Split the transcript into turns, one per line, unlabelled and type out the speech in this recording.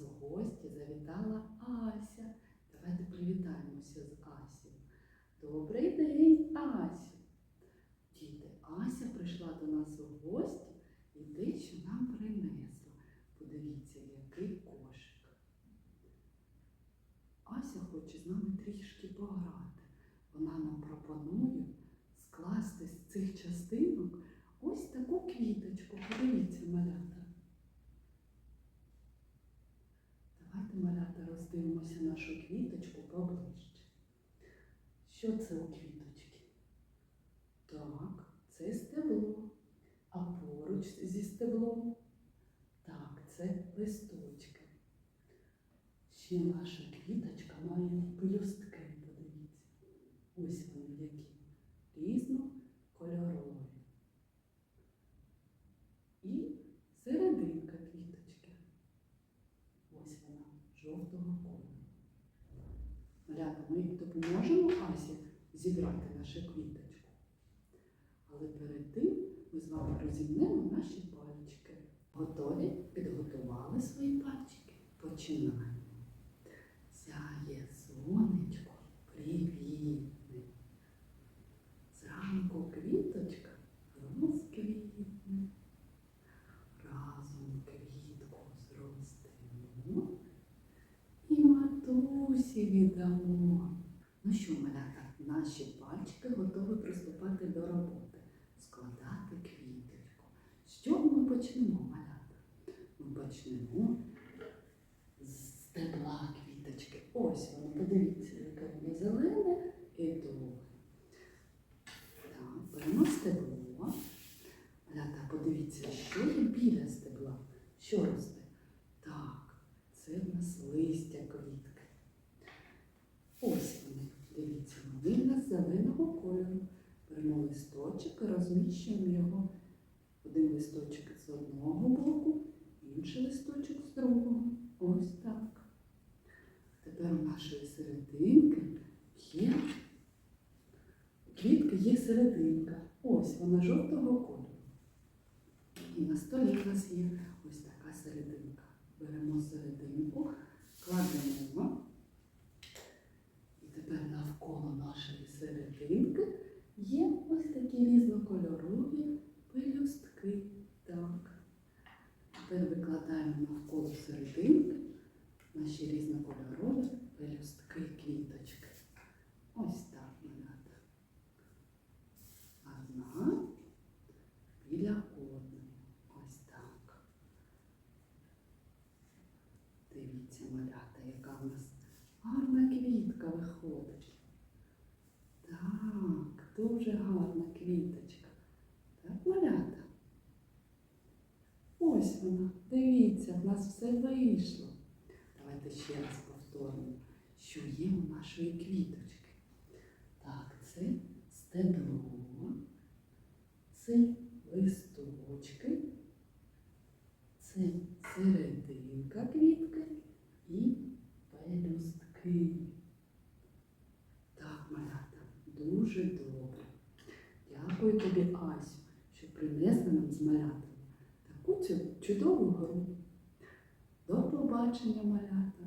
нас у гості завітала Ася. Давайте привітаємося з Асю. Добрий день, Асю. Діти, Ася прийшла до нас у гості і дещо нам принесла. Подивіться, який кошик. Ася хоче з нами трішки пограти. Вона нам пропонує скласти з цих частинок ось таку квіточку. Подивіться, малята. Давайте, роздивимося нашу квіточку поближче. Що це у квіточки? Так, це стебло. А поруч зі стеблом? Так, це листочки. Ще наша квіточка має пелюстки, подивіться. Ось вони які. Різнокольорові. І серединка квіточки. Ось вона, жовтого кольору. Малята, ми допоможемо Асі зібрати нашу квіточку. Але перед тим ми з вами розімнемо наші пальчики. Готові? Підготували свої пальчики? Починаємо. Матусі віддамо. Ну що, малята, наші пальчики готові приступати до роботи, складати квіточку. З чого ми почнемо, малята? Ми почнемо з стебла квіточки. Ось воно, подивіться, яке воно зелене і довге. Так, беремо стебло. Малята, подивіться, що є біля стебла. Що росте? Так, це в нас листя квітки. Ось вони, дивіться, вони в нас зеленого кольору. Беремо листочок і розміщуємо його. Один листочок з одного боку, інший листочок з другого. Ось так. Тепер у нашої серединки є у квітки є серединка. Ось вона жовтого кольору. І на столі в нас є ось така серединка. Беремо серединку, кладемо. І тепер навколо нашої серединки є ось такі різнокольорові пелюстки. Так. Тепер викладаємо навколо серединки наші різнокольорові пелюстки квіточки. Ось так малята. Одна біля одної. Ось так. Дивіться, малята, яка в нас гарна квітка виходить. Дуже гарна квіточка. Так, малята. Ось вона. Дивіться, в нас все вийшло. Давайте ще раз повторимо, що є у нашої квіточки. Так, це стебло, це листочки, це серединка квітки і пелюстки. Так, малята, дуже добре. Дякую тобі, Асю, що принесла нам з малятами таку чудову гру. До побачення, малята!